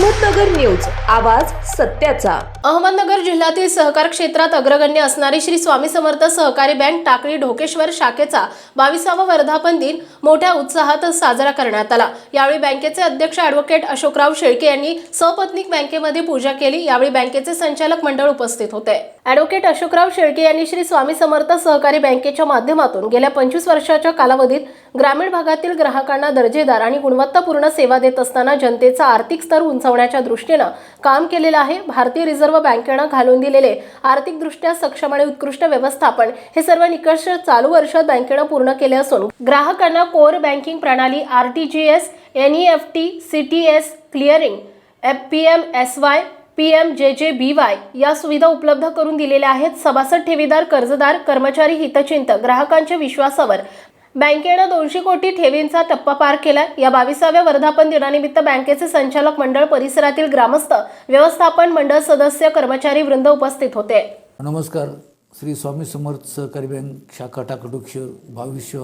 Ahmednagar news आवाज सत्याचा. अहमदनगर जिल्ह्यातील सहकार क्षेत्रात अग्रगण्य असणारी श्री स्वामी समर्थ सहकारी बँक टाकळी ढोकेश्वर शाखेचा बावीसावा वर्धापन दिन मोठ्या उत्साहात साजरा करण्यात आला. यावेळी बँकेचे अध्यक्ष ॲडव्होकेट अशोकराव शेळके यांनी सपत्नीक बँकेमध्ये पूजा केली. यावेळी बँकेचे संचालक मंडळ उपस्थित होते. ॲडव्होकेट अशोकराव शेळके यांनी श्री स्वामी समर्थ सहकारी बँकेच्या माध्यमातून गेल्या पंचवीस वर्षाच्या कालावधीत ग्रामीण भागातील ग्राहकांना दर्जेदार आणि गुणवत्तापूर्ण सेवा देत असताना जनतेचा आर्थिक स्तर उंचावण्याच्या दृष्टीनं काम केलेलं आहे. भारतीय रिझर्व्ह बँकेनं घालून दिलेले आर्थिकदृष्ट्या सक्षम आणि उत्कृष्ट व्यवस्थापन हे सर्व निकष चालू वर्षात बँकेनं पूर्ण केले असून ग्राहकांना कोर बँकिंग प्रणाली R T G S N E F T C T S clearing F P M S Y P M J J B Y या सुविधा उपलब्ध करून दिलेल्या आहेत. सभासद ठेवीदार कर्जदार कर्मचारी हितचिंतक ग्राहकांच्या विश्वासावर बँकेनं दोनशे कोटी ठेवींचा टप्पा पार केला या बावीसाव्या वर्धापन दिनानिमित्त बँकेचे संचालक मंडळ परिसरातील ग्रामस्थ व्यवस्थापन मंडळ सदस्य कर्मचारी वृंद उपस्थित होते. नमस्कार. श्री स्वामी समर्थ सहकारी बँक शाखा टाकडुक्ष बावीसव्या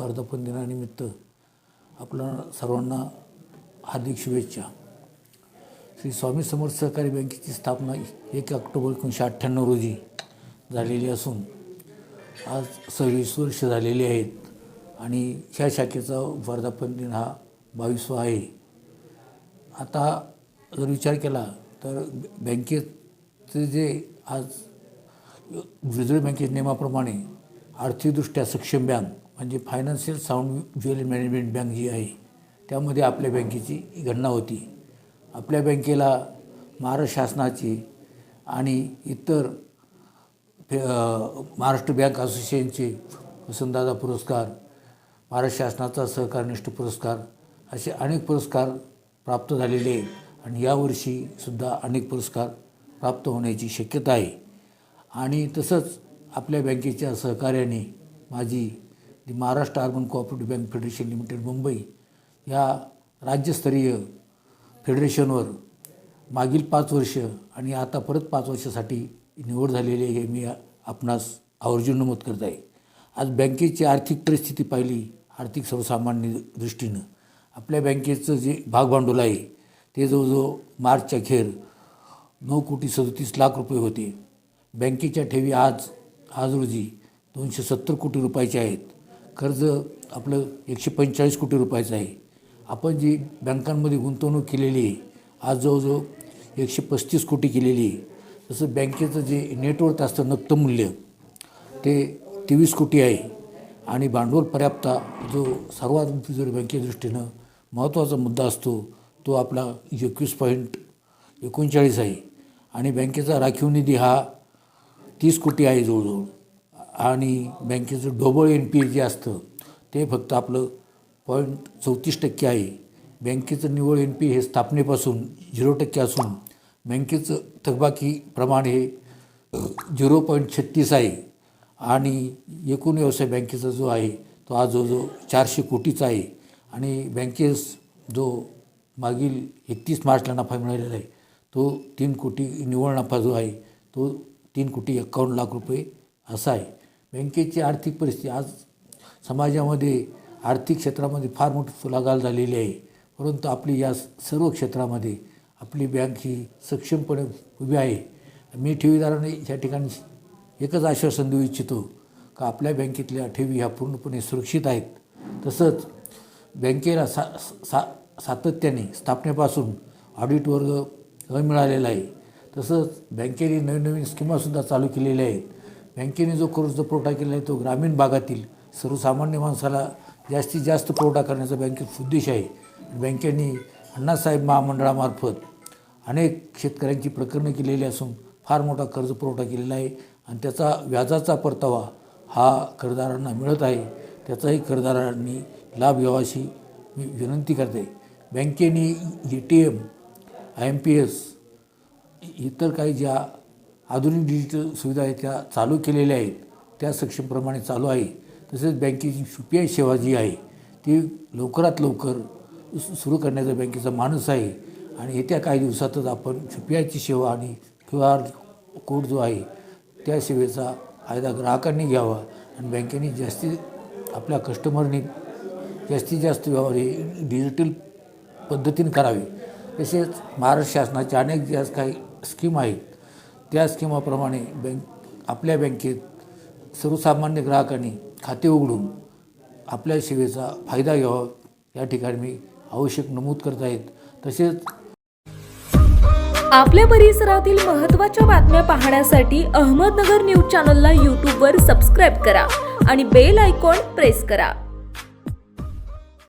वर्धापन दिनानिमित्त आपल्या सर्वांना हार्दिक शुभेच्छा. श्री स्वामी समर्थ सहकारी बँकेची स्थापना एक ऑक्टोबर एकोणीसशे अठ्ठ्याण्णव रोजी झालेली असून आज सव्वीस वर्ष झालेली आहेत आणि ह्या शाखेचा वर्धापन दिन हा बावीसवा आहे. आता जर विचार केला तर बँकेचे जे आज रिझर्व्ह बँकेच्या नियमाप्रमाणे आर्थिकदृष्ट्या सक्षम बँक म्हणजे financial sound well management bank जी आहे त्यामध्ये आपल्या बँकेची गणना होती. आपल्या बँकेला महाराष्ट्र शासनाची आणि इतर फे- महाराष्ट्र बँक असोसिएशनचे वसंतदादा पुरस्कार महाराष्ट्र शासनाचा सहकारनिष्ठ पुरस्कार असे अनेक पुरस्कार प्राप्त झालेले आहेत. आणि यावर्षीसुद्धा अनेक पुरस्कार प्राप्त होण्याची शक्यता आहे. आणि तसंच आपल्या बँकेच्या सहकार्याने माझी Maharashtra urban cooperative bank federation limited Mumbai या राज्यस्तरीय फेडरेशनवर मागील पाच वर्ष आणि आता परत पाच वर्षासाठी निवड झालेली आहे हे मी आपणास आवर्जून नमूद करत आहे. आज बँकेची आर्थिक परिस्थिती पाहिली आर्थिक सर्वसामान्य दृष्टीनं. आपल्या बँकेचं जे भागभांडवल आहे ते जवळजवळ मार्चच्या अखेर नऊ कोटी सदतीस लाख रुपये होते. बँकेच्या ठेवी आज आज रोजी दोनशे सत्तर कोटी रुपयाचे आहेत. कर्ज आपलं एकशे पंचेचाळीस कोटी रुपयाचं आहे. आपण जी बँकांमध्ये गुंतवणूक केलेली आहे आज जवळजवळ एकशे पस्तीस कोटी केलेली आहे तसं बँकेचं जे नेटवर्थ असतं नक्तमूल्य ते तेवीस कोटी आहे. आणि भांडवल पर्याप्ता जो सर्वात जर बँकेच्या दृष्टीनं महत्त्वाचा मुद्दा असतो तो आपला एकवीस पॉईंट एकोणचाळीस आहे. आणि बँकेचा राखीव निधी हा तीस कोटी आहे जवळजवळ. आणि बँकेचं ढोबळ एन पी ए जे असतं ते फक्त आपलं पॉईंट चौतीस टक्के आहे. बँकेचं निव्वळ एन पी हे स्थापनेपासून झिरो टक्के असून बँकेचं थकबाकी प्रमाण हे झिरो पॉईंट छत्तीस आहे. आणि एकूण व्यवसाय बँकेचा जो आहे तो आज जो जो चारशे कोटीचा आहे. आणि बँकेस जो मागील एकतीस मार्चला नफा मिळालेला आहे तो तीन कोटी निव्वळ नफा जो आहे तो तीन कोटी एक्कावन्न लाख रुपये असा आहे. बँकेची आर्थिक परिस्थिती आज समाजामध्ये आर्थिक क्षेत्रामध्ये फार मोठी फुलागाल झालेली आहे. परंतु आपली या सर्व क्षेत्रामध्ये आपली बँक ही सक्षमपणे उभी आहे. मी ठेवीदाराने या ठिकाणी एकच आश्वासन देऊ इच्छितो का आपल्या बँकेतल्या ठेवी ह्या पूर्णपणे सुरक्षित आहेत. तसंच बँकेला सा सा सातत्याने स्थापनेपासून ऑडिट वर्ग मिळालेला आहे. तसंच बँकेने नवीन नवीन स्कीमासुद्धा चालू केलेल्या आहेत. बँकेने जो कर्ज पुरवठा केला आहे तो ग्रामीण भागातील सर्वसामान्य माणसाला जास्तीत जास्त पुरवठा करण्याचा बँकेत उद्देश आहे. बँकेने अण्णासाहेब महामंडळामार्फत अनेक शेतकऱ्यांची प्रकरणं केलेली असून फार मोठा कर्ज पुरवठा केलेला आहे आणि त्याचा व्याजाचा परतावा हा कर्जदारांना मिळत आहे. त्याचाही कर्जदारांनी लाभ घ्यावा अशी मी विनंती करते. बँकेने A T M I M P S इतर काही ज्या आधुनिक डिजिटल सुविधा आहेत त्या चालू केलेल्या आहेत. त्या सक्षमप्रमाणे चालू आहे. तसेच बँकेची यू पी आय सेवा जी आहे ती लवकरात लवकर सु- सुरू करण्याचा बँकेचा माणूस आहे. आणि येत्या काही दिवसातच आपण यू पी आयची सेवा आणि क्यू आर कोड जो आहे त्या सेवेचा फायदा ग्राहकांनी घ्यावा आणि बँकेने जास्तीत आपल्या कस्टमरनी जास्तीत जास्त व्यवहार हे डिजिटल पद्धतीने करावे. तसेच महाराष्ट्र शासनाच्या अनेक ज्या काही स्कीम आहेत त्या स्कीमाप्रमाणे बँक आपल्या बँकेत सर्वसामान्य ग्राहकांनी खाते उघडून आपल्या सेवेचा फायदा घ्यावा. या ठिकाणी मी आवश्यक नमूद करत आहेत तसेच आपल्या परिसरातील महत्त्वाच्या बातम्या पाहण्यासाठी अहमदनगर न्यूज चॅनलला यूट्यूबवर सबस्क्राईब करा आणि बेल आयकॉन प्रेस करा.